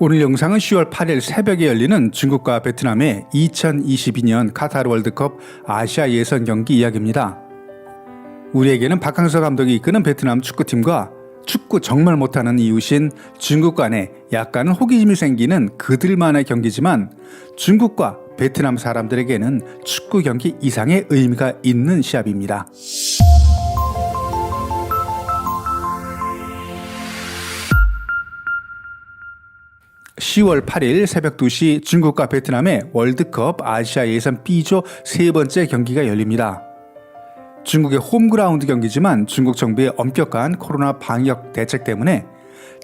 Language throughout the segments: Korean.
오늘 영상은 10월 8일 새벽에 열리는 중국과 베트남의 2022년 카타르 월드컵 아시아 예선 경기 이야기입니다. 우리에게는 박항서 감독이 이끄는 베트남 축구팀과 축구 정말 못하는 이웃인 중국 간에 약간은 호기심이 생기는 그들만의 경기지만 중국과 베트남 사람들에게는 축구 경기 이상의 의미가 있는 시합입니다. 10월 8일 새벽 2시 중국과 베트남의 월드컵 아시아 예선 B조 세 번째 경기가 열립니다. 중국의 홈그라운드 경기지만 중국 정부의 엄격한 코로나 방역 대책 때문에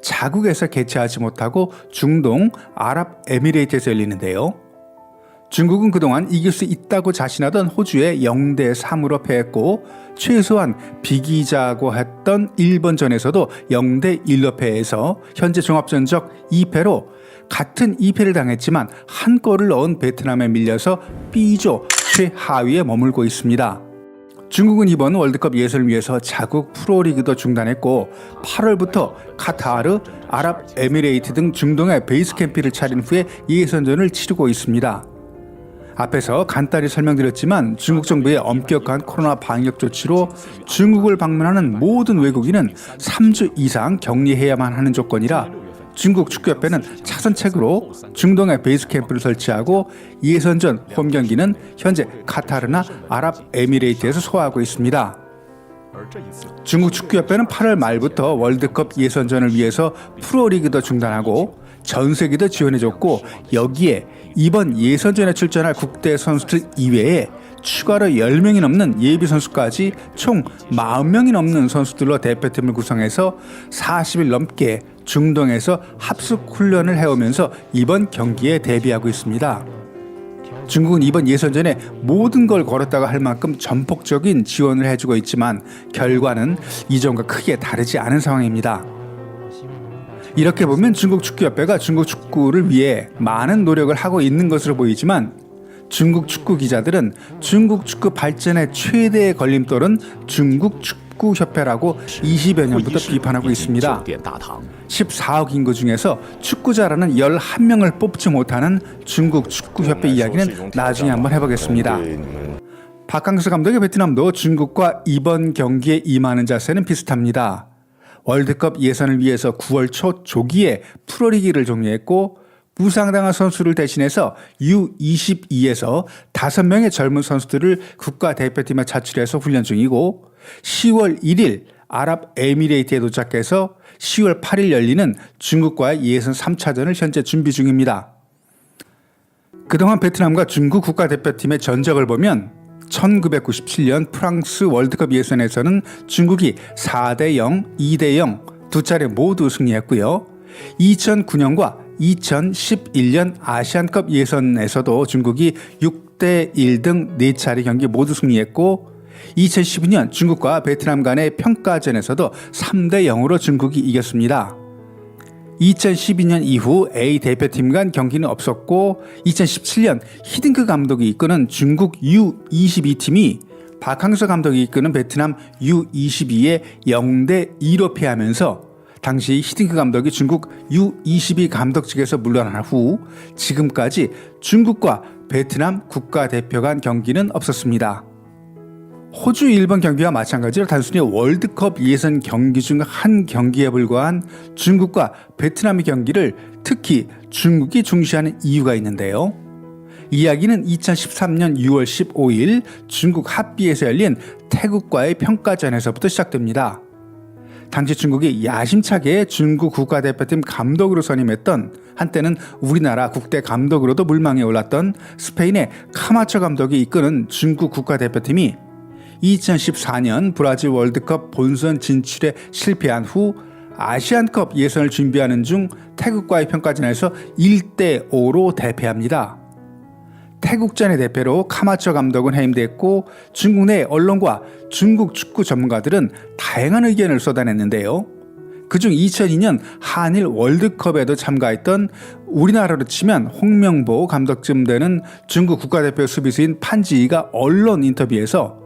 자국에서 개최하지 못하고 중동 아랍에미레이트에서 열리는데요. 중국은 그동안 이길 수 있다고 자신하던 호주에 0대 3으로 패했고 최소한 비기자고 했던 일본전에서도 0대 1로 패해서 현재 종합전적 2패로 같은 2패를 당했지만 한 골을 넣은 베트남에 밀려서 B조 최하위에 머물고 있습니다. 중국은 이번 월드컵 예선을 위해서 자국 프로리그도 중단했고 8월부터 카타르, 아랍에미레이트 등 중동의 베이스 캠프를 차린 후에 예선전을 치르고 있습니다. 앞에서 간단히 설명드렸지만 중국 정부의 엄격한 코로나 방역 조치로 중국을 방문하는 모든 외국인은 3주 이상 격리해야만 하는 조건이라 중국 축구협회는 차선책으로 중동에 베이스 캠프를 설치하고 예선전 홈 경기는 현재 카타르나 아랍에미레이트에서 소화하고 있습니다. 중국 축구협회는 8월 말부터 월드컵 예선전을 위해서 프로리그도 중단하고 전세기도 지원해줬고 여기에 이번 예선전에 출전할 국대 선수들 이외에 추가로 10명이 넘는 예비 선수까지 총 40명이 넘는 선수들로 대표팀을 구성해서 40일 넘게 중동에서 합숙 훈련을 해오면서 이번 경기에 대비하고 있습니다. 중국은 이번 예선전에 모든 걸 걸었다고 할 만큼 전폭적인 지원을 해주고 있지만 결과는 이전과 크게 다르지 않은 상황입니다. 이렇게 보면 중국 축구협회가 중국 축구를 위해 많은 노력을 하고 있는 것으로 보이지만 중국 축구 기자들은 중국 축구 발전의 최대의 걸림돌은 중국 축구 협회라고 20여 년부터 비판하고 있습니다. 14억 인구 중에서 축구자라는 11명을 뽑지 못하는 중국 축구 협회 이야기는 나중에 한번 해보겠습니다. 박항서 감독의 베트남도 중국과 이번 경기에 임하는 자세는 비슷합니다. 월드컵 예선을 위해서 9월 초 조기에 프로리기를 종료했고 부상당한 선수를 대신해서 U22에서 5명의 젊은 선수들을 국가대표팀에 차출해서 훈련 중이고 10월 1일 아랍에미레이트에 도착해서 10월 8일 열리는 중국과의 예선 3차전을 현재 준비 중입니다. 그동안 베트남과 중국 국가대표팀의 전적을 보면 1997년 프랑스 월드컵 예선에서는 중국이 4대 0, 2대 0 두 차례 모두 승리했고요. 2009년과 2011년 아시안컵 예선에서도 중국이 6대 1 등 4차례 경기 모두 승리했고 2012년 중국과 베트남 간의 평가전에서도 3대 0으로 중국이 이겼습니다. 2012년 이후 A 대표팀 간 경기는 없었고 2017년 히딩크 감독이 이끄는 중국 U22팀이 박항서 감독이 이끄는 베트남 U22에 0대 2로 패하면서 당시 히딩크 감독이 중국 U22 감독직에서 물러난 후 지금까지 중국과 베트남 국가대표 간 경기는 없었습니다. 호주 일본 경기와 마찬가지로 단순히 월드컵 예선 경기 중 한 경기에 불과한 중국과 베트남의 경기를 특히 중국이 중시하는 이유가 있는데요. 이야기는 2013년 6월 15일 중국 합비에서 열린 태국과의 평가전에서부터 시작됩니다. 당시 중국이 야심차게 중국 국가대표팀 감독으로 선임했던 한때는 우리나라 국대 감독으로도 물망에 올랐던 스페인의 카마처 감독이 이끄는 중국 국가대표팀이 2014년 브라질 월드컵 본선 진출에 실패한 후 아시안컵 예선을 준비하는 중 태국과의 평가전에서 1대 5로 대패합니다. 태국전의 대패로 카마처 감독은 해임됐고 중국 내 언론과 중국 축구 전문가들은 다양한 의견을 쏟아냈는데요. 그중 2002년 한일 월드컵에도 참가했던 우리나라로 치면 홍명보 감독쯤 되는 중국 국가대표 수비수인 판지희가 언론 인터뷰에서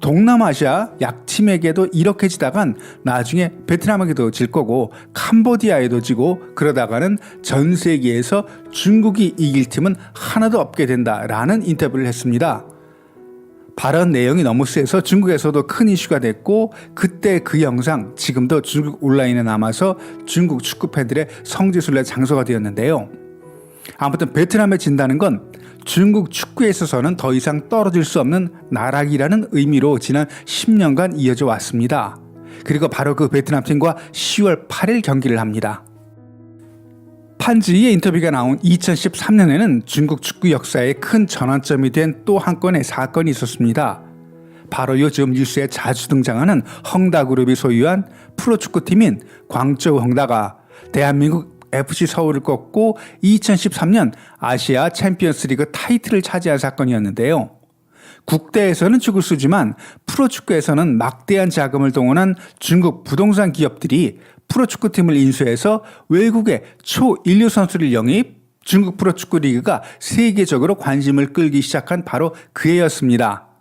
동남아시아 약팀에게도 이렇게 지다간 나중에 베트남에게도 질 거고 캄보디아에도 지고 그러다가는 전 세계에서 중국이 이길 팀은 하나도 없게 된다라는 인터뷰를 했습니다. 발언 내용이 너무 세서 중국에서도 큰 이슈가 됐고 그때 그 영상 지금도 중국 온라인에 남아서 중국 축구 팬들의 성지순례 장소가 되었는데요. 아무튼 베트남에 진다는 건 중국 축구에 있어서는 더 이상 떨어질 수 없는 나락이라는 의미로 지난 10년간 이어져 왔습니다. 그리고 바로 그 베트남 팀과 10월 8일 경기를 합니다. 판지의 인터뷰가 나온 2013년에는 중국 축구 역사의 큰 전환점이 된 또 한 건의 사건이 있었습니다. 바로 요즘 뉴스에 자주 등장하는 헝다그룹이 소유한 프로축구팀인 광저우 헝다가 대한민국 FC 서울을 꺾고 2013년 아시아 챔피언스 리그 타이틀을 차지한 사건이었는데요. 국대에서는 축을 쓰지만 프로축구에서는 막대한 자금을 동원한 중국 부동산 기업들이 프로축구팀을 인수해서 외국의 초인류 선수를 영입 중국 프로축구 리그가 세계적으로 관심을 끌기 시작한 바로 그 해였습니다.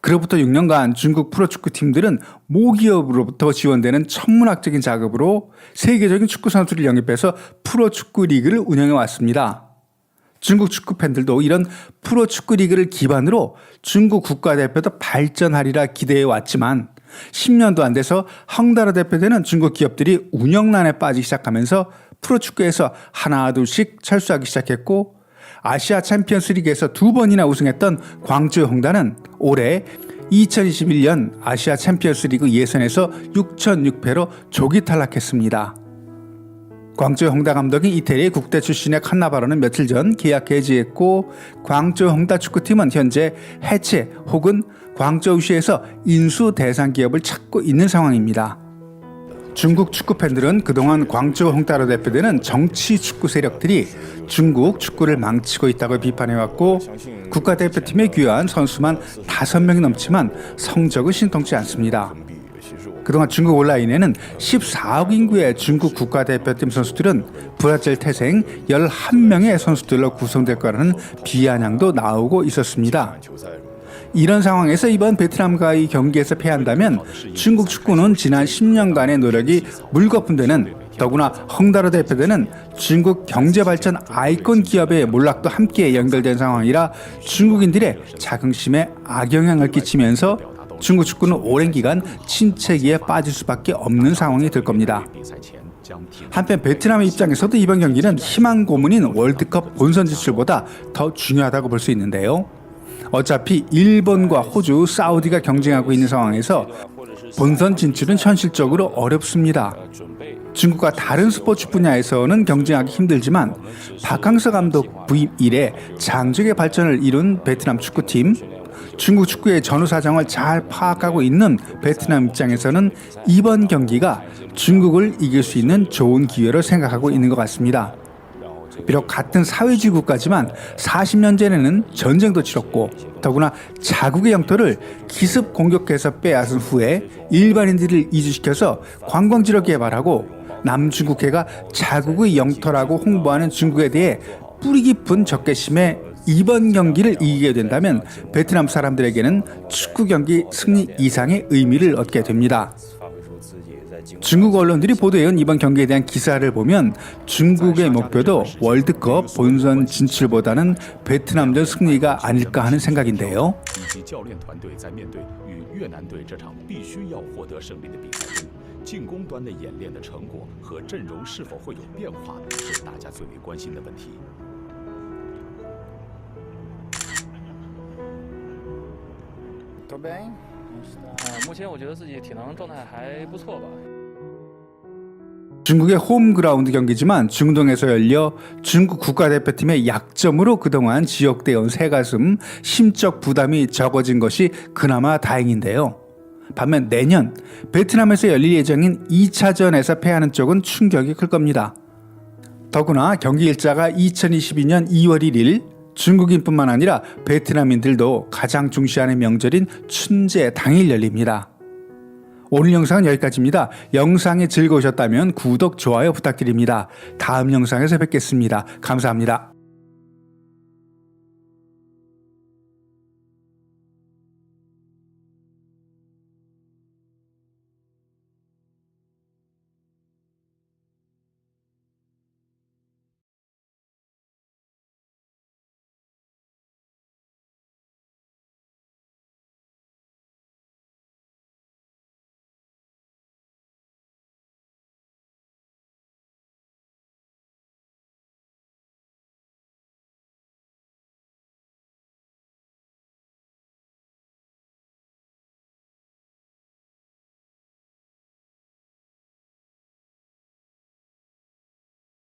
그로부터 6년간 중국 프로축구 팀들은 모기업으로부터 지원되는 천문학적인 작업으로 세계적인 축구 선수를 영입해서 프로축구 리그를 운영해 왔습니다. 중국 축구 팬들도 이런 프로축구 리그를 기반으로 중국 국가대표도 발전하리라 기대해 왔지만 10년도 안 돼서 헝다라 대표되는 중국 기업들이 운영난에 빠지기 시작하면서 프로축구에서 하나 둘씩 철수하기 시작했고 아시아 챔피언스 리그에서 두 번이나 우승했던 광주 홍다는 올해 2021년 아시아 챔피언스 리그 예선에서 6,6패로 조기 탈락했습니다. 광주 홍다 감독인 이태리 국대 출신의 칸나바로는 며칠 전 계약 해지했고 광주 홍다 축구팀은 현재 해체 혹은 광저우시에서 인수 대상 기업을 찾고 있는 상황입니다. 중국 축구 팬들은 그동안 광저우 홍따로 대표되는 정치 축구 세력들이 중국 축구를 망치고 있다고 비판해왔고 국가대표팀에 귀환 선수만 5명이 넘지만 성적은 신통치 않습니다. 그동안 중국 온라인에는 14억 인구의 중국 국가대표팀 선수들은 브라질 태생 11명의 선수들로 구성될 거라는 비아냥도 나오고 있었습니다. 이런 상황에서 이번 베트남과의 경기에서 패한다면 중국 축구는 지난 10년간의 노력이 물거품되는 더구나 헝다로 대표되는 중국 경제발전 아이콘 기업의 몰락도 함께 연결된 상황이라 중국인들의 자긍심에 악영향을 끼치면서 중국 축구는 오랜 기간 침체기에 빠질 수밖에 없는 상황이 될 겁니다. 한편 베트남의 입장에서도 이번 경기는 희망 고문인 월드컵 본선 진출보다 더 중요하다고 볼 수 있는데요. 어차피 일본과 호주, 사우디가 경쟁하고 있는 상황에서 본선 진출은 현실적으로 어렵습니다. 중국과 다른 스포츠 분야에서는 경쟁하기 힘들지만 박항서 감독 부임 이래 장족의 발전을 이룬 베트남 축구팀 중국 축구의 전후 사정을 잘 파악하고 있는 베트남 입장에서는 이번 경기가 중국을 이길 수 있는 좋은 기회로 생각하고 있는 것 같습니다. 비록 같은 사회주의 국가지만 40년 전에는 전쟁도 치렀고 더구나 자국의 영토를 기습 공격해서 빼앗은 후에 일반인들을 이주시켜서 관광지로 개발하고 남중국해가 자국의 영토라고 홍보하는 중국에 대해 뿌리 깊은 적개심에 이번 경기를 이기게 된다면 베트남 사람들에게는 축구 경기 승리 이상의 의미를 얻게 됩니다. 중국 언론들이 보도해온 이번 경기에 대한 기사를 보면 중국의 목표도 월드컵 본선 진출보다는 베트남전 승리가 아닐까 하는 생각인데요. 以及教练团队在面对与越南队这场必须要获得胜利的比赛中，进攻端的演练的成果和阵容是否会有变化，是大家最为关心的问题。 Tô bem. 呃，目前我觉得自己体能状态还不错吧。 중국의 홈그라운드 경기지만 중동에서 열려 중국 국가대표팀의 약점으로 그동안 지역되어온 새가슴 심적 부담이 적어진 것이 그나마 다행인데요. 반면 내년 베트남에서 열릴 예정인 2차전에서 패하는 쪽은 충격이 클 겁니다. 더구나 경기 일자가 2022년 2월 1일 중국인뿐만 아니라 베트남인들도 가장 중시하는 명절인 춘제 당일 열립니다. 오늘 영상은 여기까지입니다. 영상이 즐거우셨다면 구독, 좋아요 부탁드립니다. 다음 영상에서 뵙겠습니다. 감사합니다.